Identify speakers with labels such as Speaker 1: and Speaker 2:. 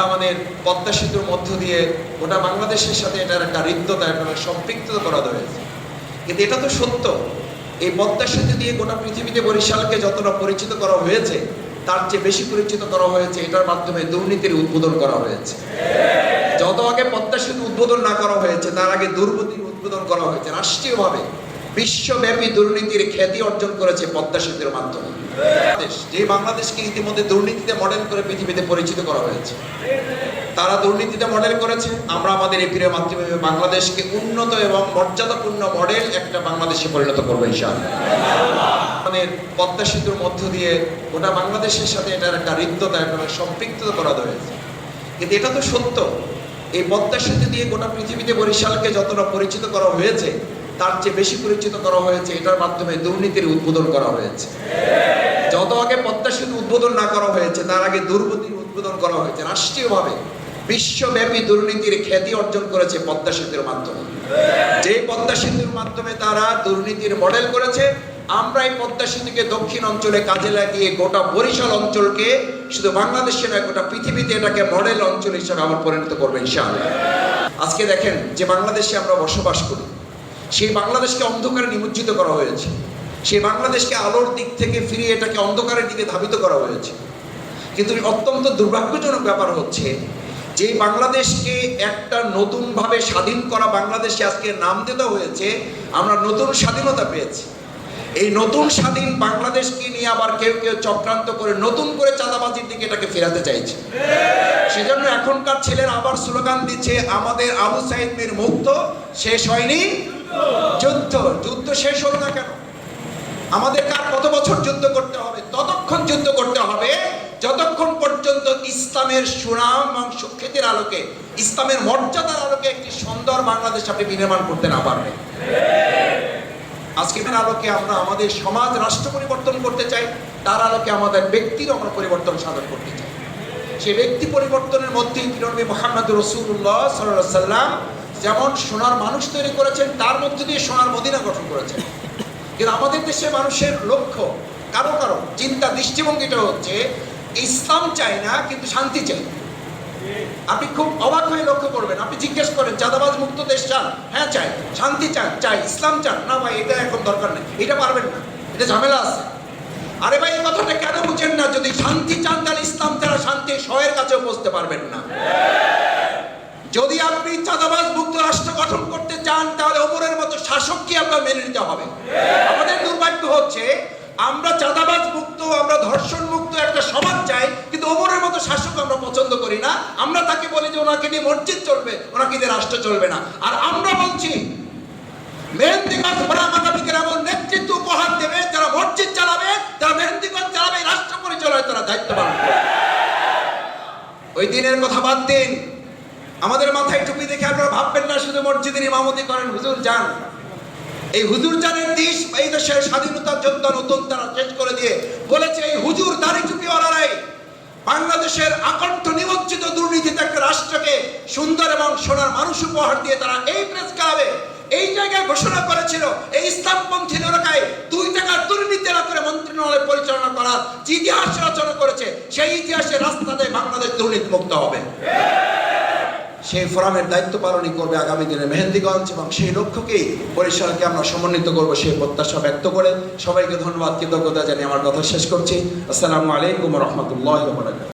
Speaker 1: আমরা আমাদের পদ্মা সেতুর মধ্য দিয়ে গোটা বাংলাদেশের সাথে এটার একটা হৃদ্যতা একটা সম্পৃক্ততা করা হয়েছে। কিন্তু এটা তো সত্য। এই পদ্মা সেতু দিয়ে গোটা পৃথিবীতে বরিশালকে যতটা পরিচিত করা হয়েছে, তার চেয়ে বেশি পরিচিত করা হয়েছে, এটার মাধ্যমে দুর্নীতির উদ্বোধন করা হয়েছে। যত আগে পদ্মা সেতু উদ্বোধন না করা হয়েছে, তার আগে দুর্নীতির উদ্বোধন করা হয়েছে। রাষ্ট্রীয়ভাবে বিশ্বব্যাপী দুর্নীতির খ্যাতি অর্জন করেছে পদ্মা সেতুর মাধ্যমে। যে বাংলাদেশকে ইতিমধ্যে দুর্নীতিতে মডেল করে পৃথিবীতে পরিচিত করা হয়েছে। তারা দুর্নীতিতে মডেল করেছে। আমরা আমাদের এই প্রিয় মাতৃভূমি বাংলাদেশকে উন্নত এবং মর্যাদাপূর্ণ মডেল একটা বাংলাদেশে পরিণত করব ইনশাআল্লাহ। আমাদের পদ্মা সেতুর মধ্য দিয়ে গোটা বাংলাদেশের সাথে এটার একটা হৃদ্যতা একটা সম্পৃক্ততা করা হয়েছে। কিন্তু এটা তো সত্য। এই পদ্মা সেতু দিয়ে গোটা পৃথিবীতে বরিশালকে যতটা পরিচিত করা হয়েছে তার চেয়ে বেশি পরিচিত করা হয়েছে, এটার মাধ্যমে দুর্নীতির উদ্বোধন করা হয়েছে। যত আগে সেতু উদ্বোধন না করা হয়েছে, তার আগে দুর্নীতির উদ্বোধন করা হয়েছে। রাষ্ট্রীয়ভাবে বিশ্বব্যাপী দুর্নীতির খ্যাতি অর্জন করেছে পদ্মা সেতুর মাধ্যমে। যে পদ্মা সেতুর মাধ্যমে তারা দুর্নীতির মডেল করেছে, আমরা এই পদ্মা সেতুকে দক্ষিণ অঞ্চলে কাজে লাগিয়ে গোটা বরিশাল অঞ্চলকে, শুধু বাংলাদেশে নয়, গোটা পৃথিবীতে এটাকে মডেল অঞ্চল হিসেবে আবার পরিণত করবে ইনশাআল্লাহ। আজকে দেখেন যে বাংলাদেশে আমরা বসবাস করি। সেই বাংলাদেশকে অন্ধকারে নিমজ্জিত করা হয়েছে। সেই বাংলাদেশকে আলোর দিক থেকে ফিরিয়ে এটাকে অন্ধকারের দিকে ধাবিত করা হয়েছে। কিন্তু অত্যন্ত দুর্ভাগ্যজনক ব্যাপার হচ্ছে যে বাংলাদেশকে একটা নতুনভাবে স্বাধীন করা বাংলাদেশে আজকে নাম দিতে হয়েছে, আমরা নতুন স্বাধীনতা পেয়েছি। এই নতুন স্বাধীন বাংলাদেশকে নিয়ে আবার কেউ কেউ চক্রান্ত করে নতুন করে চাঁদাবাজির দিকে এটাকে ফেরাতে চাইছে। সেজন্য এখনকার ছেলেরা আবার স্লোগান দিচ্ছে, আমাদের আবু সাইদ মীর মুক্ত, শেষ হয়নি। যুদ্ধ যুদ্ধ শেষ হলো না কেন? আমাদের কার কত বছর যুদ্ধ করতে হবে? ততক্ষণ যুদ্ধ করতে হবে, যতক্ষণ পর্যন্ত ইসলামের সুনাম এবং সুখ্যাতির আলোকে, ইসলামের মর্যাদার আলোকে একটি সুন্দর বাংলাদেশ আপনি বিনির্মাণ করতে না পারবেন। আজকে এর আলোকে আমরা আমাদের সমাজ রাষ্ট্র পরিবর্তন করতে চাই, তার আলোকে আমাদের ব্যক্তির আমরা পরিবর্তন সাধন করতে চাই। সে ব্যক্তি পরিবর্তনের মধ্যেই কিরণবী মোহাম্মদ রসুল্লাহ সাল্লাম যেমন সোনার মানুষ তৈরি করেছেন, তার মধ্যে দিয়ে সোনার মদিনা গঠন করেছেন। কিন্তু আমাদের দেশে মানুষের লক্ষ্য কারও কারও, চিন্তা দৃষ্টিভঙ্গিটা হচ্ছে, ইসলাম চাই না, কিন্তু শান্তি চাই আপনি খুব অবাক হয়ে লক্ষ্য করবেন, আপনি জিজ্ঞেস করেন চাঁদাবাজ মুক্ত দেশ চান? হ্যাঁ চাই। শান্তি চান? চাই। ইসলাম চান? না ভাই, এটা এখন দরকার নেই। এটা পারবেন না। এটা ঝামেলা আছে। আরে ভাই, এই কথাটা কেন বুঝেন না? যদি শান্তি চান, তাহলে ইসলাম ছাড়া শান্তি শয়ের কাছেও পৌঁছতে পারবেন না। যদি আপনি চাঁদাবাজ মুক্ত রাষ্ট্র গঠন করতে চান, তাহলে ওপরের মতো শাসককে আপনার মেনে নিতে হবে। আমাদের দুর্ভাগ্য হচ্ছে, আমরা চাঁদাবাজ মুক্ত আমরা ধর্ষণ মুক্ত একটা সমাজ চাই, কিন্তু ওমরের মতো শাসক আমরা পছন্দ করি না। আমরা তাকে বলি যে ওনাকে নিয়ে মসজিদ চলবে, ওনাকে দিয়ে রাষ্ট্র চলবে না। আর আমরা বলছি মেহেন্দিগঞ্জ ভোলাম আগামীকে এমন নেতৃত্ব উপহার দেবে, যারা মসজিদ চালাবে, যারা মেহেন্দিগঞ্জ চালাবে, রাষ্ট্র পরিচালনায় তারা দায়িত্ব পালন ওই দিনের কথা বাদ দিন। আমাদের মাথায় টুপি দেখে আপনারা ভাববেন না, শুধু মসজিদের ইমামতি করেন, হুজুর যান। এই হুজুর জানের দেশ, এই দেশের স্বাধীনতার যোদ্ধা নতুন তারা শেষ করে দিয়ে বলেছে, এই হুজুর দাড়ি টুপিওয়ালারাই বাংলাদেশের আকণ্ঠ নিমজ্জিত দুর্নীতিতে একটা রাষ্ট্রকে সুন্দর এবং সোনার মানুষ উপহার দিয়ে তারা এই প্রেস ক্লাবে, এই জায়গায় ঘোষণা করেছিল, এই ইসলামপন্থী এলাকায় দুই টাকার দুর্নীতি করে মন্ত্রণালয় পরিচালনা করার ইতিহাস রচনা করেছে। সেই ইতিহাসের রাস্তাতে বাংলাদেশ দুর্নীতি মুক্ত হবে। সেই ফোরামের দায়িত্ব পালনই করবে আগামী দিনে মেহেন্দিগঞ্জ এবং সেই লক্ষ্যকেই বরিশালকে আমরা সমন্বিত করব সেই প্রত্যাশা ব্যক্ত করে সবাইকে ধন্যবাদ, কৃতজ্ঞতা জানিয়ে আমার কথা শেষ করছি। আসসালামু আলাইকুম রহমতুল্লাহ